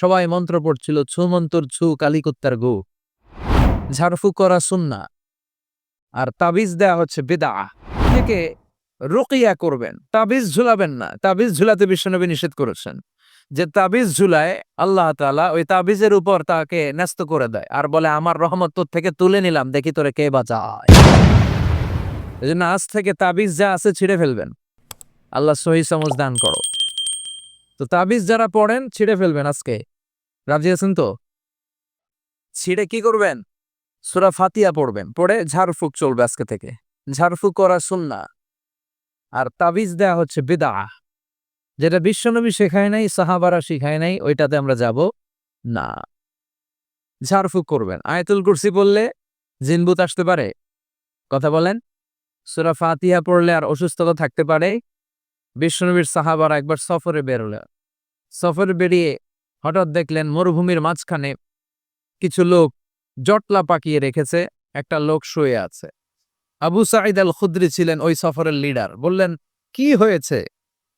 সবাই মন্ত্র পড়ছিল, ছু মন্তর ছু কালিকুত্তার গু। ঝাড়ফু করা সুন্না আর তাবিজ দেয়া হচ্ছে বেদা থেকে রুকিয়া করবেন, তাবিজ ঝুলাবেন না। তাবিজ ঝুলাতে বিশ্বনবী নিষেধ করেছেন যে তাবিজ ঝুলায় আল্লাহ তাআলা ওই তাবিজের উপর তাকে ন্যস্ত করে দেয় আর বলে, আমার রহমত তোর থেকে তুলে নিলাম, দেখি তোরে কে বাঁচায়। এই জন্য আজ থেকে তাবিজ যা আছে ছিঁড়ে ফেলবেন। আল্লাহ সহি সমজ দান করো। তো তাবিজ যারা পড়েন, ছিঁড়ে ফেলবেন আজকে। রাজি আছেন তো? ছিঁড়ে কি করবেন? সুরা ফাতিয়া পড়বেন, পড়ে ঝাড়ফুক চলবে আজকে থেকে। ঝাড়ফুক করা সুন্না আর তাবিজ দেয়া হচ্ছে বিদা যেটা বিশ্বনবী শেখায় নাই, সাহাবারা শিখায় নাই, ওইটাতে আমরা যাব না। ঝাড়ফুক করবেন। আয়তুল কুরসি বললে জিনবুত আসতে পারে। কথা বলেন? সুরা ফাতিহা পড়লে আর অসুস্থতা থাকতে পারে। বিশ্বনবীর সাহাবারা একবার সফরে বেরোলে সফরে বেরিয়ে হঠাৎ দেখলেন মরুভূমির মাঝখানে কিছু লোক জটলা পাকিয়ে রেখেছে, একটা লোক শুয়ে আছে। আবু সাঈদ আল খুদ্রি ছিলেন ওই সফরের লিডার বললেন, কি হয়েছে?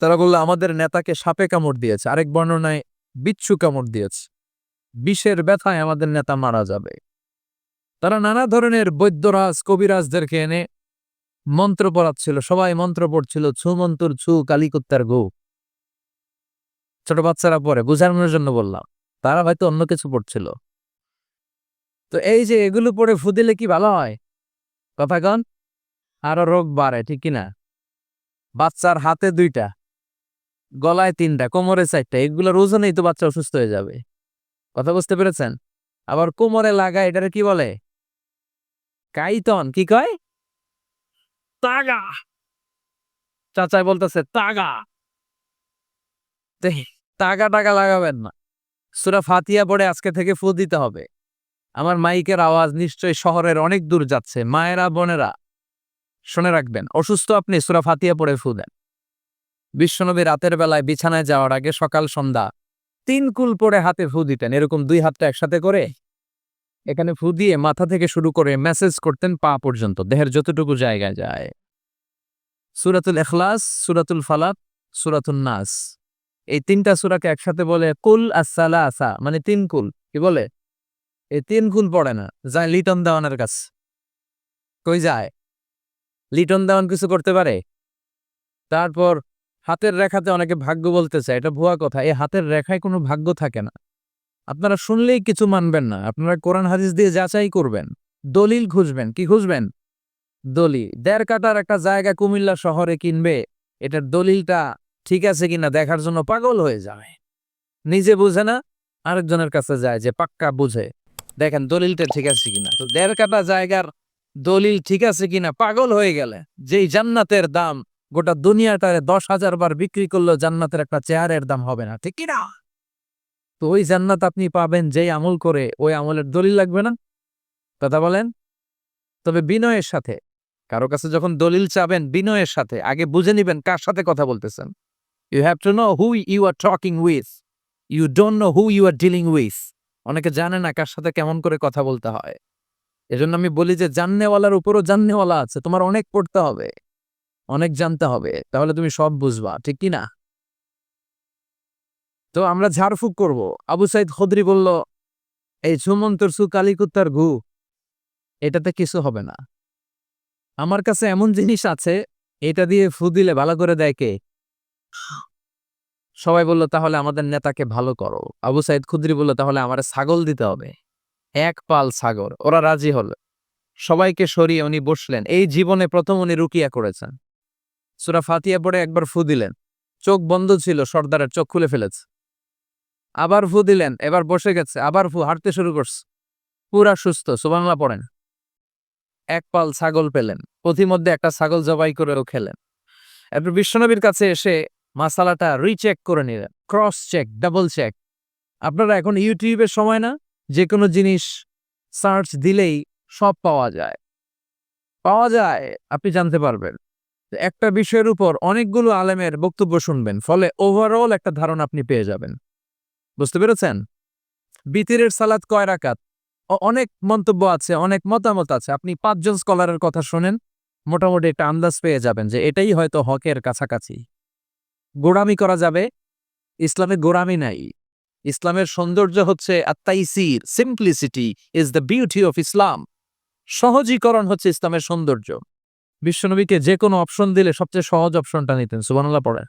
তারা বলল, আমাদের নেতাকে সাপে কামড় দিয়েছে, আরেক বর্ণনায় বিচ্ছু কামড় দিয়েছে। বিষের ব্যথায় আমাদের নেতা মারা যাবে। তারা নানা ধরনের বৈদ্যরাজ, কবিরাজদেরকে এনে মন্ত্র পড়াচ্ছিল। সবাই মন্ত্র পড়ছিল, ছু মন্তর ছু কালিকুত্তার গৌ। ছোট বাচ্চারা পড়ে, বুঝানোর জন্য বললাম। তারা হয়তো অন্য কিছু পড়ছিল। তো এই যে এগুলো পড়ে ফুদিলে কি ভালো হয়? কথা কন, আরও রোগ বাড়ে, ঠিক কিনা? বাচ্চার হাতে দুইটা, গলায় তিনটা, কোমরে চারটা, এগুলোর ওজনেই তো বাচ্চা অসুস্থ হয়ে যাবে। কথা বুঝতে পেরেছেন? আবার কোমরে লাগা, এটারে কি বলে? কাইতন, কি কয়? তাগা। চাচাই বলতেছে, তাগা। তাগা টাগা লাগাবেন না। সুরা ফাতিয়া পড়ে আজকে থেকে ফু দিতে হবে। আমার মাইকের আওয়াজ নিশ্চয়ই শহরের অনেক দূর যাচ্ছে। মায়েরা, বোনেরা, শুনে রাখবেন, অসুস্থ আপনি সুরা ফাতিয়া পড়ে ফু দেন। বিশ্বনবী রাতের বেলায় বিছানায় যাওয়ার আগে সকাল, সন্ধ্যা তিন কুল পরে হাতে ফু দিতেন। এরকম দুই হাতটা একসাথে করে এখানে ফু দিয়ে মাথা থেকে শুরু করে মেসেজ করতেন পা পর্যন্ত, দেহের যতটুকু জায়গায় যায়। সুরাতুল এখলাস সুরাতুল ফালাক সুরাতুল নাস। এই তিনটা সুরাকে একসাথে বলে কুল আসসালা আসা মানে তিন কুল। কি বলে? এই তিন কুল পড়ে না, যায় লিটন দেওয়ানের কাছে। কই যায়? লিটন দেওয়ান কিছু করতে পারে? তারপর হাতের রেখাতে অনেকে ভাগ্য বলতে চায়, এটা ভুয়া কথা, এই হাতের রেখায় কোনো ভাগ্য থাকে না। আপনারা শুনলেই কিছু মানবেন না, আপনারা কোরআন হাদিস দিয়ে যাচাই করবেন, দলিল খুঁজবেন, কি খুঁজবেন? দলিল। দেড় কাটার একটা জায়গা কুমিল্লা শহরে কিনবে, এটার দলিলটা ঠিক আছে কিনা দেখার জন্য পাগল হয়ে যায়। নিজে বুঝে না, আরেকজনের কাছে যায় যে পাক্কা বুঝে। দেখেন দলিলটা ঠিক আছে কিনা। তো দেড় কাটা জায়গার দলিল ঠিক আছে কিনা পাগল হয়ে গেলে, যেই জান্নাতের দাম গোটা দুনিয়াটারে দশ হাজার বার বিক্রি করলেও জান্নাতের একটা চেয়ারের দাম হবে না, ঠিক কিনা? তো ওই জান্নাত আপনি পাবেন যেই আমল করে, ওই আমলের দলিল লাগবে না? কথা বলেন? তবে বিনয়ের সাথে, কারও কাছে যখন দলিল চাবেন বিনয়ের সাথে, আগে বুঝে নিবেন কার সাথে কথা বলতেছেন। You have to know who you are talking with you don't know who you are dealing with অনেকে জানে না কার সাথে কেমন করে কথা বলতে হয়। এজন্য আমি বলি যে, জাননেওয়ালার উপরও জাননেওয়ালা আছে। তোমার অনেক পড়তে হবে। অনেক জানতে হবে। তাহলে তুমি সব বুঝবা, ঠিক কি না? তো আমরা ঝাড়ফুঁক করব। আবু সাইদ খদ্রি বলল, এই সুমন্তর সু কালিকুত্তার ঘু। এটাতে কিছু হবে না। আমার কাছে এমন জিনিস আছে, এটা দিয়ে ফু দিলে ভালো করে দেয় কে? সবাই বলল, তাহলে আমাদের নেতাকে ভালো করো। আবু সাইদ খুদ্রি বলল, তাহলে আমার ছাগল দিতে হবে। এক পাল ছাগল, ওরা রাজি হল। সবাইকে সরিয়ে উনি বসলেন। এই জীবনে প্রথম উনি রুকিয়া করেছেন। সুরা ফাতিয়া পড়ে একবার ফু দিলেন। চোখ বন্ধ ছিল, সর্দারের চোখ খুলে ফেলেছে। আবার ফু দিলেন, এবার বসে গেছে, আবার ফু, হাঁটতে শুরু করছে। পুরা সুস্থ সুবাংলা পড়েন। এক পাল ছাগল পেলেন। পথিমধ্যে একটা ছাগল জবাই করেও খেলেন। এরপর বিশ্বনবীর কাছে এসে মাসালাটা রিচেক করে নিলেন। ক্রস চেক ডাবল চেক আপনারা এখন ইউটিউবের সময় না যে কোনো জিনিস সার্চ দিলেই সব পাওয়া যায়। পাওয়া যায়, আপনি জানতে পারবেন। একটা বিষয়ের উপর অনেকগুলো আলেমের বক্তব্য শুনবেন, ফলে ওভারঅল একটা ধারণা আপনি পেয়ে যাবেন। বুঝতে পেরেছেন? বিতিরের সালাদ কয় রাকাত? অনেক মন্তব্য আছে, অনেক মতামত আছে। আপনি পাঁচজন স্কলারের কথা শোনেন, মোটামুটি একটা আন্দাজ পেয়ে যাবেন যে এটাই হয়তো হকের কাছাকাছি। গোড়ামি করা যাবে? ইসলামে গোড়ামি নাই। ইসলামের সৌন্দর্য হচ্ছে আত্মাইসির simplicity is the beauty of Islam সহজীকরণ হচ্ছে ইসলামের সৌন্দর্য। বিশ্বনবীকে যে কোনো অপশন দিলে সবচেয়ে সহজ অপশনটা নিতেন, সুবহানাল্লাহ পড়ে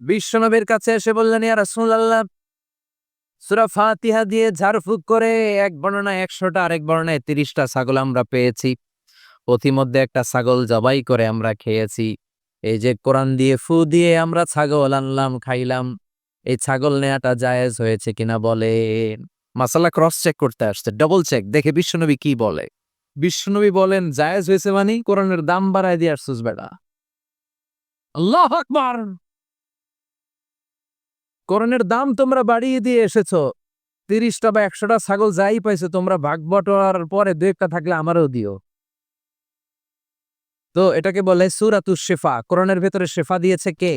বিশ্বনবীর কাছে এসে বললেন, ইয়া রাসূলুল্লাহ, সূরা ফাতিহা দিয়ে ঝাড়ফুঁক করে এক বর্ণনায় একশোটা, আরেক বর্ণনায় তিরিশটা ছাগল আমরা পেয়েছি। পথিমধ্যে একটা ছাগল জবাই করে আমরা খেয়েছি। এই যে কোরআন দিয়ে ফু দিয়ে আমরা ছাগল আনলাম, খাইলাম, এই ছাগল নেয়াটা জায়েজ হয়েছে কিনা বলেন মাসালা ক্রস চেক করতে আসছে ডবল চেক দেখে বিশ্বনবী কি বলে? বিশ্বনবী বলেন, জায়েজ হয়েছে মানে কোরআনের দাম বাড়ায় দিয়ে আসছিস বেটা। কোরআনের দাম তোমরা বাড়িয়ে দিয়ে এসেছ। তিরিশটা বা একশোটা ছাগল যাই পাইছো, তোমরা ভাগ বটোয়ার পরে দু একটা থাকলে আমারও দিও। তো এটাকে বলে সুরাতুস শেফা। কোরআনের ভেতরে শেফা দিয়েছে কে?